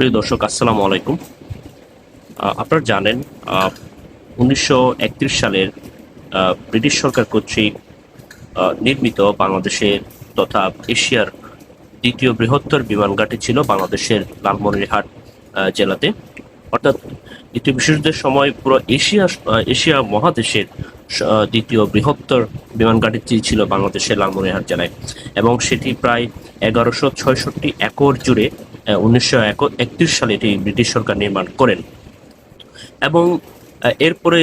প্রিয় দর্শক, আসসালামু আলাইকুম। আপনারা জানেন উনিশশো একত্রিশ সালের ব্রিটিশ সরকার কর্তৃক নির্মিত বাংলাদেশের তথা এশিয়ার দ্বিতীয় বৃহত্তর বিমানঘাটি ছিল বাংলাদেশের লালমনিরহাট জেলাতে। অর্থাৎ দ্বিতীয় বিশ্বযুদ্ধের সময় পুরো এশিয়া এশিয়া মহাদেশের দ্বিতীয় বৃহত্তর বিমানঘাটিটি ছিল বাংলাদেশের লালমনিরহাট জেলায়। এবং সেটি প্রায় এগারোশো ছয়ষট্টি একর জুড়ে উনিশশো একত্রিশ সালে এটি ব্রিটিশ সরকার নির্মাণ করেন। এবং এরপরে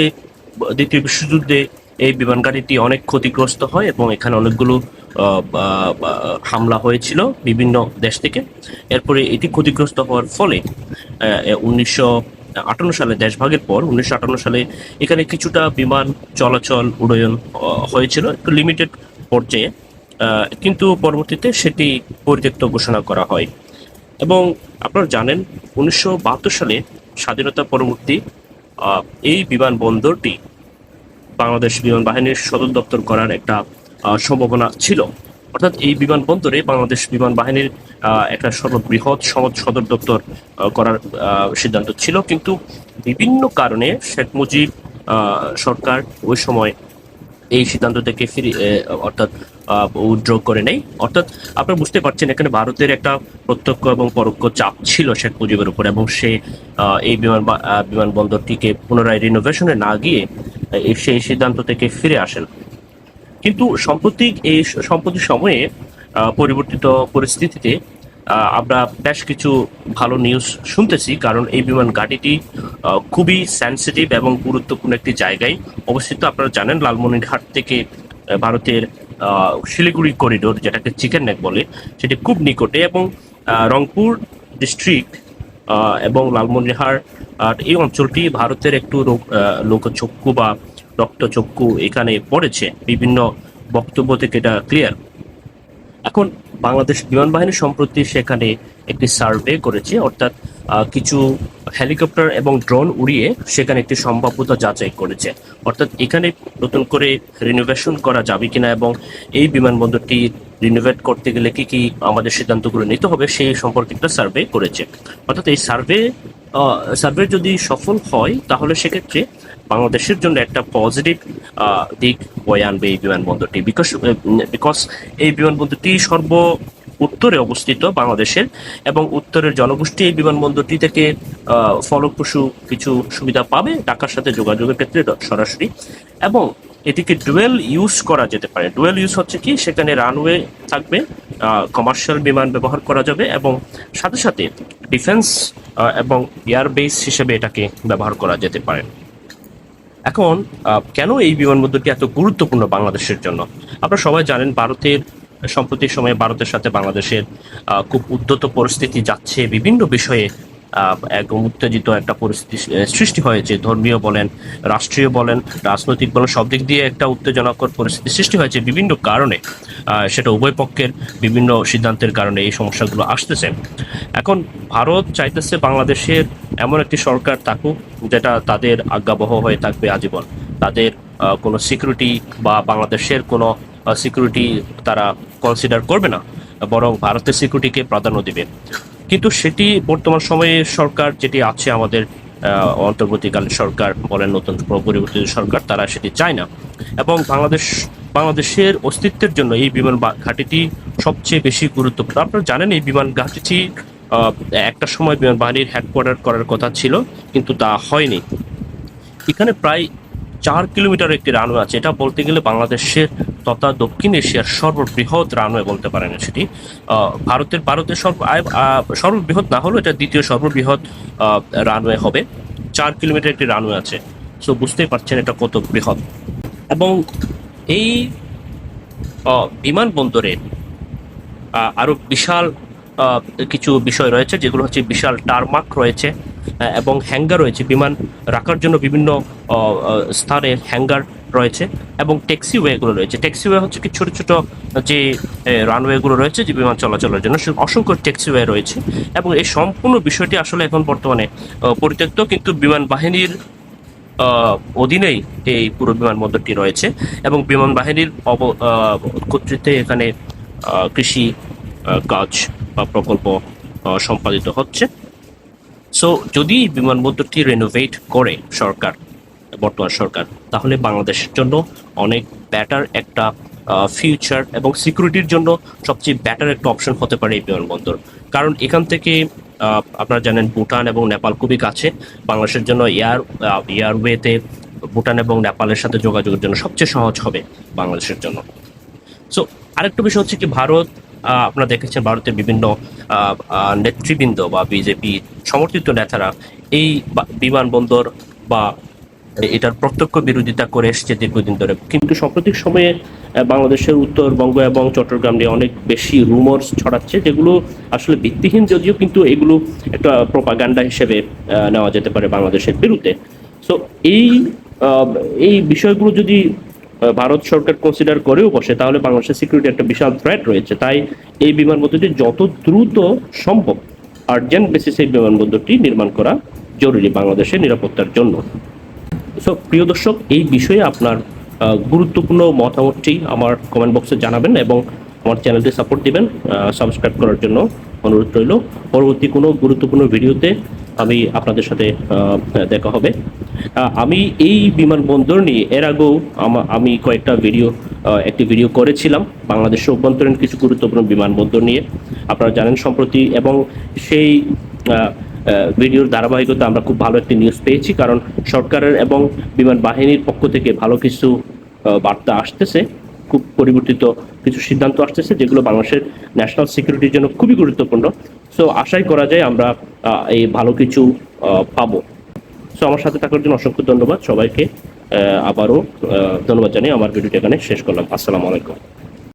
দ্বিতীয় বিশ্বযুদ্ধে এই বিমানঘাটিটি অনেক ক্ষতিগ্রস্ত হয় এবং এখানে অনেকগুলো হামলা হয়েছিল বিভিন্ন দেশ থেকে। এরপরে এটি ক্ষতিগ্রস্ত হওয়ার ফলে উনিশশো আটান্ন সালে, দেশভাগের পর উনিশশো আটান্ন সালে এখানে কিছুটা বিমান চলাচল উড্ডয়ন হয়েছিল একটু লিমিটেড পর্যায়ে। কিন্তু পরবর্তীতে সেটি পরিত্যক্ত ঘোষণা করা হয়। এবং আপনারা জানেন, উনিশশো বাহাত্তর সালে স্বাধীনতা পরবর্তী এই বিমানবন্দরটি বাংলাদেশ বিমান বাহিনীর সদর দপ্তর করার একটা সম্ভাবনা ছিল। অর্থাৎ এই বিমানবন্দরে বাংলাদেশ বিমান বাহিনীর একটা সর্ববৃহৎ সমাজ সদর দপ্তর করার সিদ্ধান্ত ছিল। কিন্তু বিভিন্ন কারণে শেখ মুজিব সরকার ওই সময় এই সিদ্ধান্ত থেকে ফিরে অর্থাৎ উইথড্র করে নেই। অর্থাৎ, আপনারা বুঝতে পারছেন, এখানে ভারতের একটা প্রত্যক্ষ এবং পরোক্ষ চাপ ছিল শেখ মুজিবের উপর এবং সে এই বিমান বিমানবন্দরটিকে পুনরায় রিনোভেশনে না গিয়ে সেই সিদ্ধান্ত থেকে ফিরে আসেন। কিন্তু সাম্প্রতিক এই সম্প্রতি সময়ে পরিবর্তিত পরিস্থিতিতে আমরা বেশ কিছু ভালো নিউজ শুনতেছি, কারণ এই বিমান ঘাটিটি খুবই সেন্সিটিভ এবং গুরুত্বপূর্ণ একটি জায়গায়। অবস্থিত আপনারা জানেন, লালমনিরহাট থেকে ভারতের শিলিগুড়ি করিডোর যেটাকে চিকেন নেক বলে, সেটি খুব নিকটে এবং রংপুর ডিস্ট্রিক্ট এবং লালমনিরহাট এই অঞ্চলটি ভারতের একটু লোকচক্ষু বা রক্তচক্ষু এখানে পড়েছে। বিভিন্ন বক্তব্য থেকে এটা ক্লিয়ার এখন বাংলাদেশ বিমান বাহিনী সম্প্রতি সেখানে একটি সার্ভে করেছে, অর্থাৎ কিছু হেলিকপ্টার এবং ড্রোন উড়িয়ে সেখানে একটি সম্ভাব্যতা যাচাই করেছে। অর্থাৎ, এখানে নতুন করে রিনোভেশন করা যাবে কিনা এবং এই বিমানবন্দরটি রিনোভেট করতে গেলে কি কি আমাদের সিদ্ধান্তগুলো নিতে হবে, সেই সম্পর্কে একটা সার্ভে করেছে। অর্থাৎ, এই সার্ভে সার্ভে যদি সফল হয়, তাহলে সেক্ষেত্রে বাংলাদেশের জন্য একটা পজিটিভ দিক বয়ে আনবে এই বিমানবন্দরটি বিকজ বিকজ এই বিমানবন্দরটি সর্ব উত্তরে অবস্থিত বাংলাদেশের এবং উত্তরের জনগোষ্ঠী এই বিমানবন্দরটি থেকে ফলপ্রসূ কিছু সুবিধা পাবে ঢাকার সাথে যোগাযোগের ক্ষেত্রে সরাসরি। এবং এটিকে ডুয়েল ইউজ করা যেতে পারে। ডুয়েল ইউজ হচ্ছে কি, সেখানে রানওয়ে থাকবে কমার্শিয়াল বিমান ব্যবহার করা যাবে এবং সাথে সাথে ডিফেন্স এবং এয়ারবেস হিসেবে এটাকে ব্যবহার করা যেতে পারে। এখন কেন এই বিমানবন্দরটি এত গুরুত্বপূর্ণ বাংলাদেশের জন্য? আপনারা সবাই জানেন ভারতের সম্প্রতির সময়ে ভারতের সাথে বাংলাদেশের খুব উদ্যত পরিস্থিতি যাচ্ছে বিভিন্ন বিষয়ে। আহ, এক উত্তেজিত একটা পরিস্থিতি সৃষ্টি হয়েছে ধর্মীয় বলেন রাষ্ট্রীয় বলেন রাজনৈতিক বলেন সব দিক দিয়ে একটা উত্তেজনাকর পরিস্থিতি সৃষ্টি হয়েছে বিভিন্ন কারণে সেটা উভয় পক্ষের বিভিন্ন সিদ্ধান্তের কারণে এই সমস্যাগুলো আসতেছে। এখন ভারত চাইতেছে বাংলাদেশের এমন একটি সরকার থাকুক যেটা তাদের আজ্ঞাবহ হয়ে থাকবে আজীবন। তাদের কোনো সিকিউরিটি বা বাংলাদেশের কোনো সিকিউরিটি তারা কনসিডার করবে না বরং ভারতের সিকিউরিটিকে প্রাধান্য দিবে। কিন্তু সেটি বর্তমান সময়ে সরকার যেটি আছে, আমাদের অন্তর্বর্তীকালীন সরকার বলেন নতুন পরিবর্তিত সরকার, তারা সেটি চায় না। এবং বাংলাদেশ, বাংলাদেশের অস্তিত্বের জন্য এই বিমান ঘাঁটিটি সবচেয়ে বেশি গুরুত্বপূর্ণ। আপনারা জানেন এই বিমান ঘাঁটিটি একটা সময় বিমান বাহিনীর হেডকোয়ার্টার করার কথা ছিল, কিন্তু তা হয়নি। এখানে প্রায় চার কিলোমিটার একটি রানওয়ে আছে। এটা বলতে গেলে বাংলাদেশের তথা দক্ষিণ এশিয়ার সর্ববৃহৎ রানওয়ে বলতে পারেন সেটি। ভারতের ভারতের সর্ব সর্ববৃহৎ না হলেও এটা দ্বিতীয় সর্ববৃহৎ রানওয়ে হবে। চার কিলোমিটার একটি রানওয়ে আছে। সো বুঝতেই পারছেন এটা কত বৃহৎ। এবং এই বিমানবন্দরে আহ, আরও বিশাল কিছু বিষয় রয়েছে যেগুলো হচ্ছে বিশাল টারমাক রয়েছে। এবং হ্যাঙ্গার রয়েছে, বিমান রাখার জন্য বিভিন্ন স্থানে হ্যাঙ্গার রয়েছে এবং ট্যাক্সি ওয়েগুলো রয়েছে। ট্যাক্সি ওয়ে হচ্ছে কি ছোট ছোট যে রানওয়েগুলো রয়েছে যে বিমান চলাচলের জন্য। অসংখ্য ট্যাক্সি ওয়ে রয়েছে এবং এই সম্পূর্ণ বিষয়টি আসলে এখন বর্তমানে পরিত্যক্ত। কিন্তু বিমান বাহিনীর অধীনেই এই পুরো বিমানবন্দরটি রয়েছে এবং বিমান বাহিনীর অব কর্তৃত্বে এখানে কৃষি কাজ বা প্রকল্প সম্পাদিত হচ্ছে। সো যদি বিমানবন্দরটি রেনোভেট করে সরকার, বর্তমান সরকার, তাহলে বাংলাদেশের জন্য অনেক ব্যাটার একটা ফিউচার এবং সিকিউরিটির জন্য সবচেয়ে ব্যাটার একটা অপশন হতে পারে এই বিমানবন্দর। কারণ এখান থেকে আপনারা জানেন ভুটান এবং নেপাল খুবই কাছে। বাংলাদেশের জন্য এয়ার এয়ারওয়েতে ভুটান এবং নেপালের সাথে যোগাযোগের জন্য সবচেয়ে সহজ হবে বাংলাদেশের জন্য। সো আরেকটা বিষয় হচ্ছে কি, ভারত আপনারা দেখেছেন ভারতের বিভিন্ন নেতৃবৃন্দ বা বিজেপি সমর্থিত নেতারা এই বিমানবন্দর বা এটার প্রত্যক্ষ বিরোধিতা করে এসছে দীর্ঘদিন ধরে। কিন্তু সাম্প্রতিক সময়ে বাংলাদেশের উত্তরবঙ্গ এবং চট্টগ্রাম নিয়ে অনেক বেশি রুমর্স ছড়াচ্ছে, যেগুলো আসলে ভিত্তিহীন যদিও কিন্তু এগুলো একটা প্রপাগান্ডা হিসেবে নেওয়া যেতে পারে বাংলাদেশের বিরুদ্ধে। সো এই এই বিষয়গুলো যদি ভারত সরকার কনসিডার করেও বসে, তাহলে বাংলাদেশের সিকিউরিটি একটা বিশাল থ্রেট রয়েছে। তাই এই বিমানবন্দরটি যত দ্রুত সম্ভব আর্জেন্ট বেসিসে এই বিমানবন্দরটি নির্মাণ করা জরুরি বাংলাদেশের নিরাপত্তার জন্য। সো প্রিয় দর্শক, এই বিষয়ে আপনার গুরুত্বপূর্ণ মতামতটি আমার কমেন্ট বক্সে জানাবেন এবং আমার চ্যানেলটি সাপোর্ট দিবেন সাবস্ক্রাইব করার জন্য অনুরোধ রইল। পরবর্তী কোনো গুরুত্বপূর্ণ ভিডিওতে আমি আপনাদের সাথে দেখা হবে। আমি এই বিমানবন্দর নিয়ে, এর আগেও আমা- কয়েকটা ভিডিও একটি ভিডিও করেছিলাম বাংলাদেশের অভ্যন্তরীণ কিছু গুরুত্বপূর্ণ বিমানবন্দর নিয়ে। আপনারা জানেন সম্প্রতি এবং সেই ভিডিওর ধারাবাহিকতা আমরা খুব ভালো একটি নিউজ পেয়েছি কারণ সরকারের এবং বিমান বাহিনীর পক্ষ থেকে ভালো কিছু বার্তা আসতেছে। খুব পরিবর্তিত কিছু সিদ্ধান্ত আসতেছে যেগুলো বাংলাদেশের ন্যাশনাল সিকিউরিটির জন্য খুবই গুরুত্বপূর্ণ। সো আশাই করা যায় আমরা এই ভালো কিছু পাবো। সো আমার সাথে থাকার জন্য অসংখ্য ধন্যবাদ। সবাইকে আবারও ধন্যবাদ জানিয়ে আমার ভিডিওটি এখানে শেষ করলাম। আসসালামু আলাইকুম।